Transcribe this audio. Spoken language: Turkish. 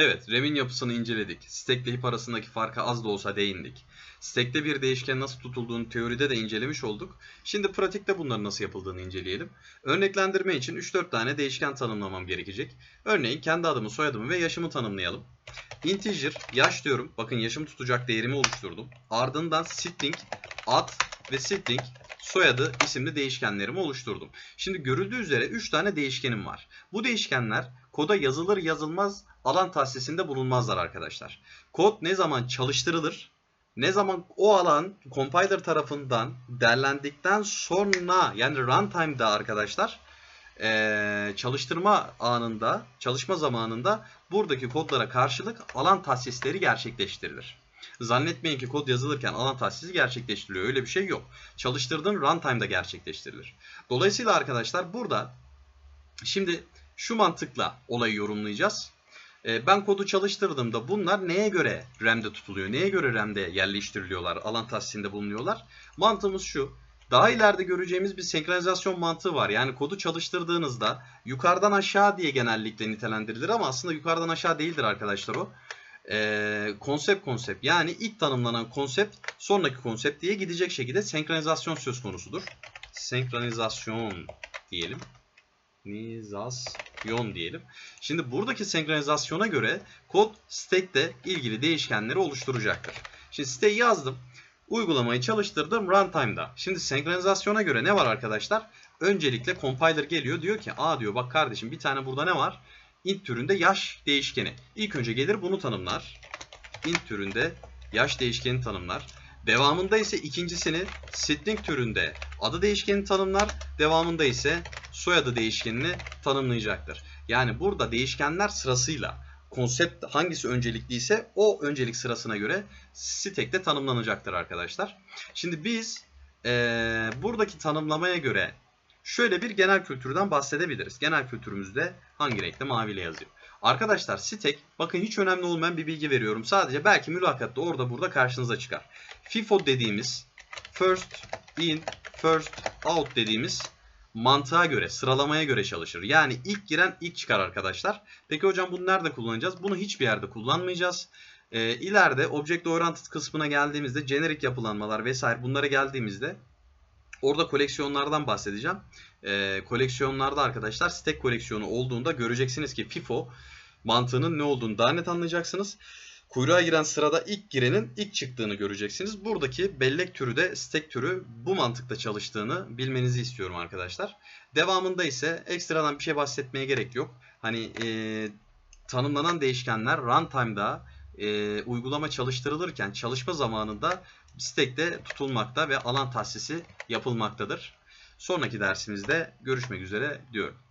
Evet, RAM'in yapısını inceledik. Stack ile heap arasındaki farka az da olsa değindik. Stack'te bir değişken nasıl tutulduğunu teoride de incelemiş olduk. Şimdi pratikte bunların nasıl yapıldığını inceleyelim. Örneklendirme için 3-4 tane değişken tanımlamam gerekecek. Örneğin kendi adımı, soyadımı ve yaşımı tanımlayalım. Integer, yaş diyorum. Bakın yaşımı tutacak değerimi oluşturdum. Ardından string, ad ve string, soyadı isimli değişkenlerimi oluşturdum. Şimdi görüldüğü üzere 3 tane değişkenim var. Bu değişkenler koda yazılır yazılmaz alan tahsisinde bulunmazlar arkadaşlar. Kod ne zaman çalıştırılır, ne zaman o alan compiler tarafından derlendikten sonra yani runtime'da arkadaşlar çalıştırma anında, çalışma zamanında buradaki kodlara karşılık alan tahsisleri gerçekleştirilir. Zannetmeyin ki kod yazılırken alan tahsisi gerçekleştiriliyor. Öyle bir şey yok. Çalıştırdığın runtime'da gerçekleştirilir. Dolayısıyla arkadaşlar burada şimdi şu mantıkla olayı yorumlayacağız. Ee, Ben kodu çalıştırdığımda bunlar neye göre RAM'de tutuluyor? Neye göre RAM'de yerleştiriliyorlar? Alan tahsisinde bulunuyorlar? Mantığımız şu. Daha ileride göreceğimiz bir senkronizasyon mantığı var. Yani kodu çalıştırdığınızda yukarıdan aşağı diye genellikle nitelendirilir ama aslında yukarıdan aşağı değildir arkadaşlar o. Ee, konsept konsept yani ilk tanımlanan konsept sonraki konsept diye gidecek şekilde senkronizasyon söz konusudur. Senkronizasyon diyelim. Senkronizacyon diyelim. Şimdi buradaki senkronizasyona göre kod stack'te ilgili değişkenleri oluşturacaktır. Şimdi stack yazdım. Uygulamayı çalıştırdım runtime'da. Şimdi senkronizasyona göre ne var arkadaşlar? Öncelikle compiler geliyor diyor ki aa diyor bak kardeşim bir tane burada ne var? İnt türünde yaş değişkeni. İlk önce gelir bunu tanımlar. int türünde yaş değişkeni tanımlar. Devamında ise ikincisini string türünde adı değişkeni tanımlar. Devamında ise soyadı değişkenini tanımlayacaktır. Yani burada değişkenler sırasıyla konsept hangisi öncelikliyse o öncelik sırasına göre stack'te tanımlanacaktır arkadaşlar. Şimdi biz eee, buradaki tanımlamaya göre şöyle bir genel kültürden bahsedebiliriz. Genel kültürümüzde hangi renkte maviyle yazıyor. Arkadaşlar stack bakın hiç önemli olmayan bir bilgi veriyorum. Sadece belki mülakatta orada burada karşınıza çıkar. FIFO dediğimiz first in first out dediğimiz mantığa göre, sıralamaya göre çalışır. Yani ilk giren ilk çıkar arkadaşlar. Peki hocam bunu nerede kullanacağız? Bunu hiçbir yerde kullanmayacağız. Ee, ileride Object Oriented kısmına geldiğimizde generic yapılanmalar vesaire bunlara geldiğimizde orada koleksiyonlardan bahsedeceğim. Ee, koleksiyonlarda arkadaşlar stack koleksiyonu olduğunda göreceksiniz ki FIFO mantığının ne olduğunu daha net anlayacaksınız. Kuyruğa giren sırada ilk girenin ilk çıktığını göreceksiniz. Buradaki bellek türü de stack türü bu mantıkta çalıştığını bilmenizi istiyorum arkadaşlar. Devamında ise ekstradan bir şey bahsetmeye gerek yok. Hani e, tanımlanan değişkenler runtime'da e, uygulama çalıştırılırken çalışma zamanında stack'te tutulmakta ve alan tahsisi yapılmaktadır. Sonraki dersimizde görüşmek üzere diyorum.